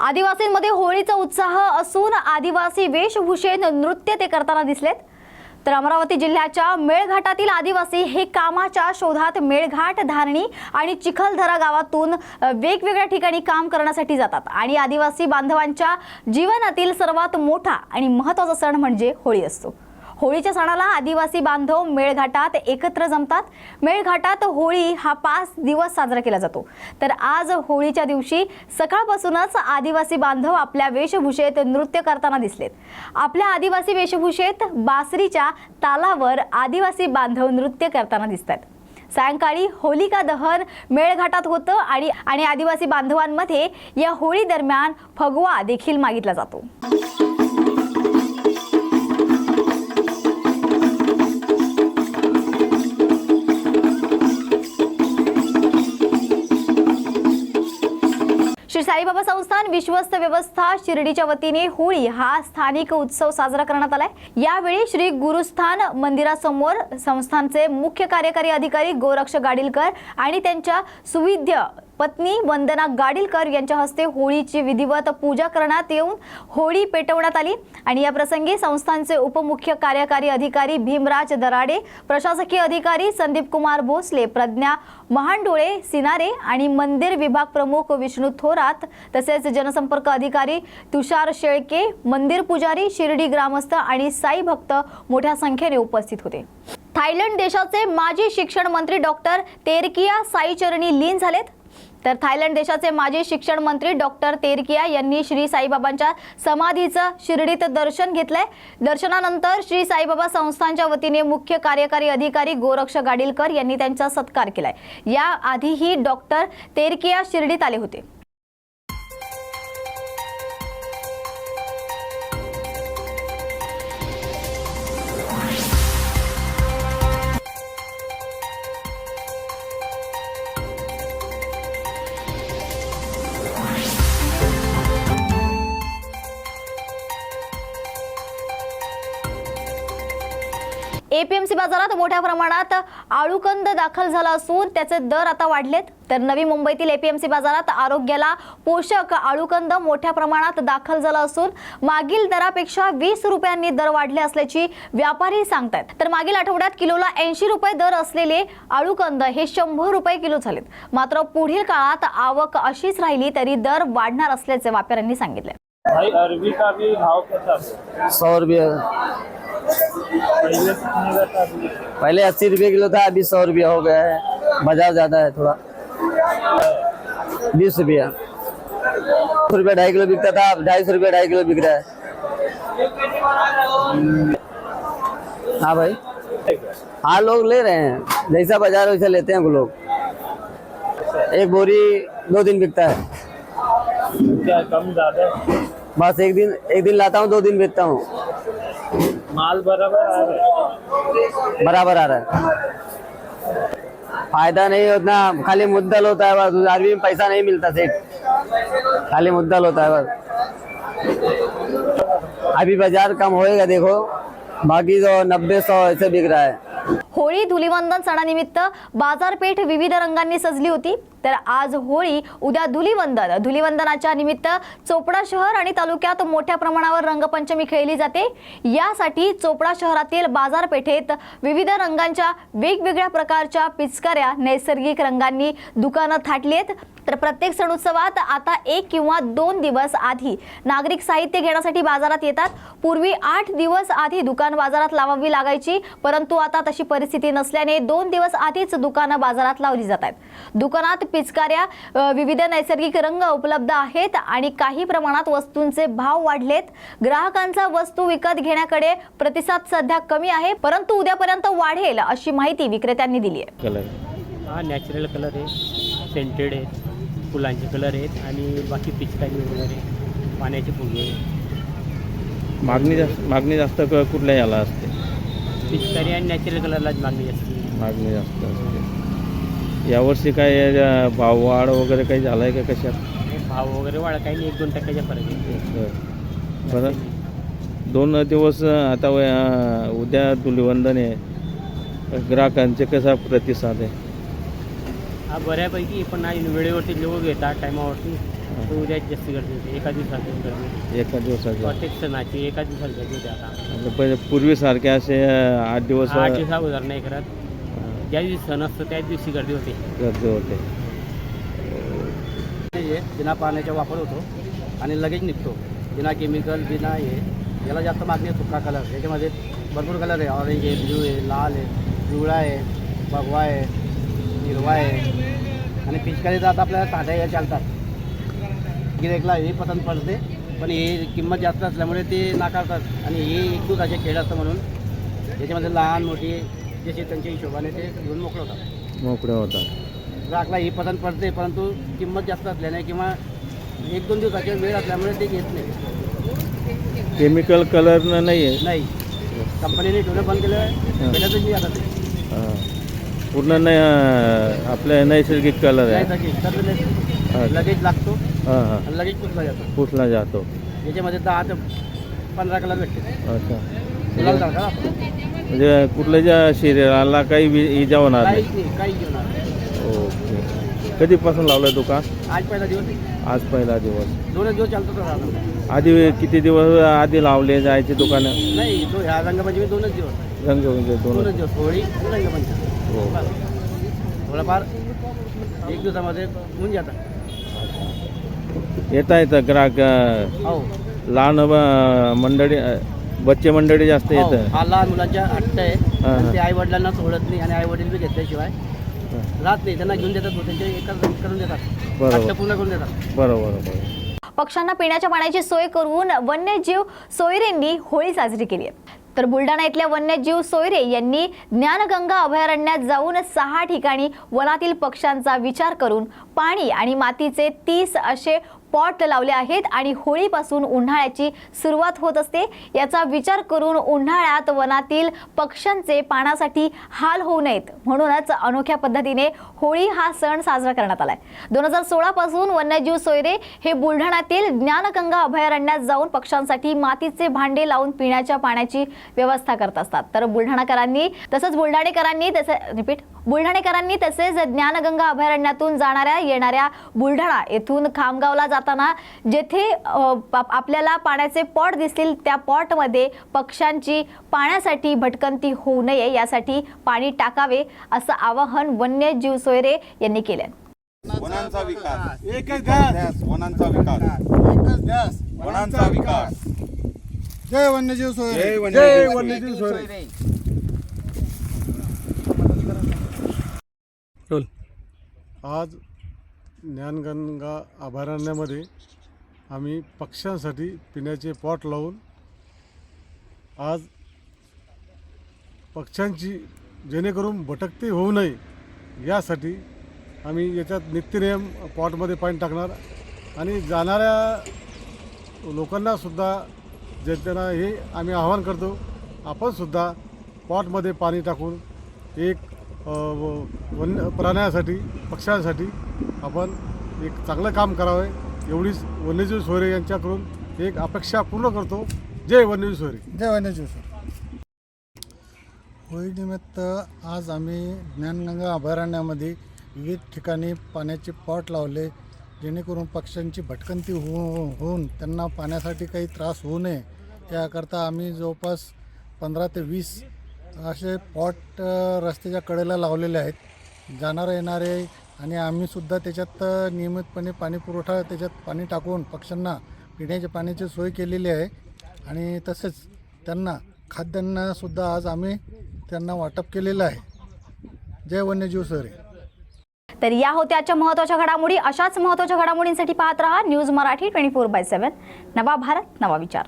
आदिवासींमध्ये होळीचा उत्साह असून आदिवासी वेशभूषेत नृत्य ते करताना दिसलेत. तर अमरावती जिल्ह्याच्या मेळघाटातील आदिवासी हे कामाच्या शोधात मेळघाट धारणी आणि चिखलदरा गावातून वेगवेगळ्या ठिकाणी काम करण्यासाठी जातात. आणि आदिवासी बांधवांच्या जीवनातील सर्वात मोठा आणि महत्त्वाचा सण म्हणजे होळी असतो. होळीच्या सणाला आदिवासी बांधव मेळघाटात एकत्र जमतात. मेळघाटात होळी हा पाच दिवस साजरा केला जातो. तर आज होळीच्या दिवशी सकाळपासूनच आदिवासी बांधव आपल्या वेशभूषेत नृत्य करताना दिसलेत. आपल्या आदिवासी वेशभूषेत बासरीच्या तालावर आदिवासी बांधव नृत्य करताना दिसतात सायंकाळी होलिका दहन मेळघाटात होतं आणि आणि आदिवासी बांधवांमध्ये या होळी दरम्यान फगवा देखील मागितला जातो. साईबाबा संस्थान विश्वस्त व्यवस्था शिर्डीच्या वतीने होळी हा स्थानिक उत्सव साजरा करण्यात आलाय. यावेळी श्री गुरुस्थान मंदिरासमोर संस्थानचे मुख्य कार्यकारी अधिकारी गोरक्ष गाडीलकर आणि त्यांच्या सुविध्य पत्नी वंदना गाडीलकर यांच्या हस्ते होळीची विधिवत पूजा करण्यात येऊन होळी पेटवण्यात आली. आणि या प्रसंगी संस्थांचे उपमुख्य कार्यकारी अधिकारी भीमराज दराडे प्रशासकीय अधिकारी संदीप कुमार भोसले प्रज्ञा महांडोळे सिनारे आणि मंदिर विभाग प्रमुख विष्णू थोरात तसेच जनसंपर्क अधिकारी तुषार शेळके मंदिर पुजारी शिर्डी ग्रामस्थ आणि साई भक्त मोठ्या संख्येने उपस्थित होते. थायलंड देशाचे माजी शिक्षण मंत्री डॉक्टर तेरकिया साईचरणी लीन झालेत. तर थायलंड देशाचे माजी शिक्षण मंत्री डॉक्टर तेरकिया यांनी श्री साईबाबांच्या समाधीचं शिर्डीत दर्शन घेतलंय. दर्शनानंतर श्री साईबाबा संस्थांच्या वतीने मुख्य कार्यकारी अधिकारी गोरक्ष गाडीलकर यांनी त्यांचा सत्कार केलाय. या आधीही डॉक्टर तेरकिया शिर्डीत आले होते. एपीएमसी बाजारात मोठ्या प्रमाणात आळूकंद दाखल झाला असून त्याचे दर आता वाढलेत. तर नवी मुंबईतील एपीएमसी बाजारात आरोग्याला पोषक आळूकंद मोठ्या प्रमाणात दाखल झाला असून मागील दरापेक्षा वीस रुपयांनी दर वाढले असल्याची व्यापारी सांगतायत. तर मागील आठवड्यात किलोला ऐंशी रुपये दर असलेले आळूकंद हे शंभर रुपये किलो झालेत. मात्र पुढील काळात आवक अशीच राहिली तरी दर वाढणार असल्याचे व्यापाऱ्यांनी सांगितले. सौ रुपये पहले अस्सी रुपये किलो था, अभी सौ रुपया हो गया है। बाज़ार ज़्यादा है थोड़ा। बीस रुपया। सौ रुपया ढाई किलो बिकता था, अब ढाई सौ रुपया ढाई किलो बिक रहा है। हाँ भाई। हाँ लोग ले रहे हैं। जैसा बाज़ार वैसा लेते हैं वो लोग। एक बोरी दो दिन बिकता है। क्या कम ज़्यादा? बस एक दिन एक दिन लाता हूँ दो दिन बेचता हूँ। माल बराबर आ रहा है। बराबर आ रहा है। फ़ायदा नहीं उतना खाली मुद्दल होता है बस आदमी में पैसा नहीं मिलता सेठ। खाली मुद्दल होता है बस। अभी बाज़ार कम होएगा देखो। बाकी तो नब्बे सौ ऐसे बिक रहा है। होळी धुलिवंदन सणानिमित्त बाजारपेठ विविध रंगांनी सजली होती. तर आज होळी उद्या धुलिवंदन. धुलिवंदनाच्या निमित्त चोपडा शहर आणि तालुक्यात मोठ्या प्रमाणावर रंगपंचमी खेळली जाते. यासाठी चोपडा शहरातील बाजारपेठेत विविध रंगांच्या वेगवेगळ्या प्रकारच्या पिचकाऱ्या नैसर्गिक रंगांनी दुकानं थाटली आहेत तर प्रत्येक सण उत्सवात आता एक किंवा दोन दिवस आधी नागरिक साहित्य घेण्यासाठी बाजारात येतात. पूर्वी आठ दिवस आधी दुकान बाजारात लावावी लागायची परंतु आता तशी परिस्थिती नसल्याने दोन दिवस आधीच दुकानं बाजारात लावली जात आहेत. दुकानात पिचकाऱ्या विविध नैसर्गिक रंग उपलब्ध आहेत आणि काही प्रमाणात वस्तूंचे भाव वाढलेत. ग्राहकांचा वस्तू विकत घेण्याकडे प्रतिसाद सध्या कमी आहे परंतु उद्यापर्यंत वाढेल अशी माहिती विक्रेत्यांनी दिली आहे. कलर हा नॅचरल कलर आहे. सेंटेड आहेत फुलांचे कलर आहेत आणि बाकी पिचकारी वगैरे पाण्याचे फुगे मागणी जास्त मागणी जास्त क- कुठल्या याला असते? पिचकारी आणि नॅचरल कलरलाच मागणी असते मागणी जास्त असते. यावर्षी काय अ, भाववाढ वगैरे काही झालं आहे का कशात? भाव वगैरे वाढ काही नाही एक दोन टक्क्याच्या फरक आहे. बरं. दोन दिवस आता अ, उद्या धुलिवंदन आहे. ग्राहकांचे कसा प्रतिसाद आहे? हा बऱ्यापैकी पण नाही वेळेवरती लोक घेतात टायमावरती. उद्या जास्त गर्दी होते. एका दिवसाची गर्दी. एका दिवसाचे. प्रत्येक सणाची एका दिवसाची गर्दी होते आता. पहिले पूर्वीसारखे असे आठ दिवस आठ दिवस अगोदर नाही करत. ज्या दिवशी सण असतो त्याच दिवशी गर्दी होते. गर्दी होते. बिना पाण्याचा वापर होतो आणि लगेच निघतो. बिना केमिकल बिना हे. याला जास्त मागणी आहे सुका कलर याच्यामध्ये भरपूर कलर आहे. ऑरेंज आहे ब्ल्यू आहे लाल आहे पिवळा आहे भगवा आहे हिरवा आहे. आणि पिचकारीचा आता आपल्याला साध्या या चालतात. गिरेकला हे पसंत पडते पण हे किंमत जास्त असल्यामुळे ते नाकारतात. आणि हे एक दिवसाचे खेळ असतं म्हणून. याच्यामध्ये लहान मोठी जसे त्यांच्या हिशोबाने ते घेऊन मोकळे होतात. मोकळे होतात. ग्राहकला ही पसंत पडते परंतु किंमत जास्त असल्याने किंवा एक दोन दिवसाची वेळ असल्यामुळे ते घेत नाही. केमिकल कलर नाही. आहे नाही कंपनीने ठेवणं बंद केलं. भेटतच नाही आता ते. पूर्ण नाही अं, आपले नैसर्गिक कलर आहे. लगेच. लागतो. हां हां. आणि लगेच पुसला जातो. पुसला जातो. याच्यामध्ये दहा ते पंधरा कलर भेटते अच्छा. गुलाल सारखा म्हणजे कुठल्याच्या शरीराला काही वि- इजा होणार नाही. काहीच नाही काही घेऊन ओके. कधीपासून लावलं दुकान? आज पहिला दिवस. आहे. आज पहिला दिवस. दोनच दिवस चालतो तो राहणार आधी किती दिवस आधी लावले जायचे दुकानं? नाही तो ह्या रंगपंचमी दोनच दिवस. रंग दोन दोनच दिवस होळी आणि रंगपंचमी. हो. थोडंफार एक दिवसामध्ये होऊन जातात येता येतं ग्राहक हो. लहान मंडळी बच्चे मंडळी जास्त हो, येतं. हा लहान मुलांच्या हट्ट आहे. हा, आणि हा. ते आई वडिलांना सोडत नाही आणि आई वडील बी घेतल्याशिवाय राहत नाही. त्यांना घेऊन देतात त्यांचे एकच करून देतात. हट्ट पूर्ण करून देतात. बरोबर बरोबर. पक्ष्यांना पिण्याच्या पाण्याची सोय करून वन्यजीव सोयरेंनी होळी साजरी केली आहे. तर बुलढाणा इथल्या वन्यजीव सोयरे यांनी ज्ञानगंगा अभयारण्यात जाऊन सहा ठिकाणी वनातील पक्ष्यांचा विचार करून पाणी आणि मातीचे तीस असे पॉट लावले आहेत आणि होळीपासून उन्हाळ्याची सुरुवात होत असते. याचा विचार करून उन्हाळ्यात वनातील पक्ष्यांचे पाण्यासाठी हाल होऊ नयेत. म्हणूनच अनोख्या पद्धतीने होळी हा सण साजरा करण्यात आलाय. दोन हजार सोळा पासून वन्यजीव सोयरे हे बुलढाण्यातील ज्ञानगंगा अभयारण्यात जाऊन पक्ष्यांसाठी मातीचे भांडे लावून पिण्याच्या पाण्याची व्यवस्था करत असतात. तर बुलढाणाकरांनी तसंच बुलढाणेकरांनी तसं रिपीट. बुलढाणेकरांनी तसेच ज्ञानगंगा अभयारण्यातून जाणाऱ्या येणाऱ्या बुलढाणा येथून खामगावला जाताना जेथे आपल्याला पाण्याचे पॉट दिसतील त्या पॉटमध्ये पक्ष्यांची पाण्यासाठी भटकंती होऊ नये यासाठी पाणी टाकावे असं आवाहन वन्यजीव सोयरे यांनी केले. वनांचा विकास. एकच ध्यास. वनांचा विकास. एकच ध्यास. वनांचा विकास. जय वन्यजीव सोय जय वन्यजीव सोयरे. आज ज्ञानगंगा अभयारण्यामध्ये आम्ही पक्ष्यांसाठी पिण्याचे पॉट लावून आज पक्ष्यांची जेणेकरून भटकती होऊ नये यासाठी आम्ही याच्यात नित्यनियम पॉटमध्ये पाणी टाकणार आणि जाणाऱ्या लोकांनासुद्धा सुद्धा हे आम्ही आवाहन करतो आपणसुद्धा पॉटमध्ये पाणी टाकून एक वन्य प्राण्यासाठी पक्ष्यांसाठी आपण एक चांगलं काम करावं. एवढीच वन्यजीव सोयरे यांच्याकडून एक अपेक्षा पूर्ण करतो. जय वन्यजीव सोयरे जय वन्यजीव सर होळीनिमित्त आज आम्ही ज्ञानगंगा अभयारण्यामध्ये विविध ठिकाणी पाण्याचे पॉट लावले जेणेकरून पक्ष्यांची भटकंती होऊ होऊन त्यांना पाण्यासाठी काही त्रास होऊ नये. त्याकरता आम्ही जवळपास पंधरा ते वीस असे पॉट रस्त्याच्या कडेला लावलेले आहेत. जाणारे येणारे आणि आम्हीसुद्धा त्याच्यात नियमितपणे पाणीपुरवठा त्याच्यात पाणी टाकून पक्ष्यांना पिण्याच्या पाण्याची सोय केलेली आहे. आणि तसेच त्यांना खाद्यान्नसुद्धा आज आम्ही त्यांना वाटप केलेलं आहे. जय वन्यजीव सर. तर या होत्या आजच्या महत्त्वाच्या घडामोडी. अशाच महत्त्वाच्या घडामोडींसाठी पाहत रहा news Marathi twenty four by seven नवा भारत नवा विचार.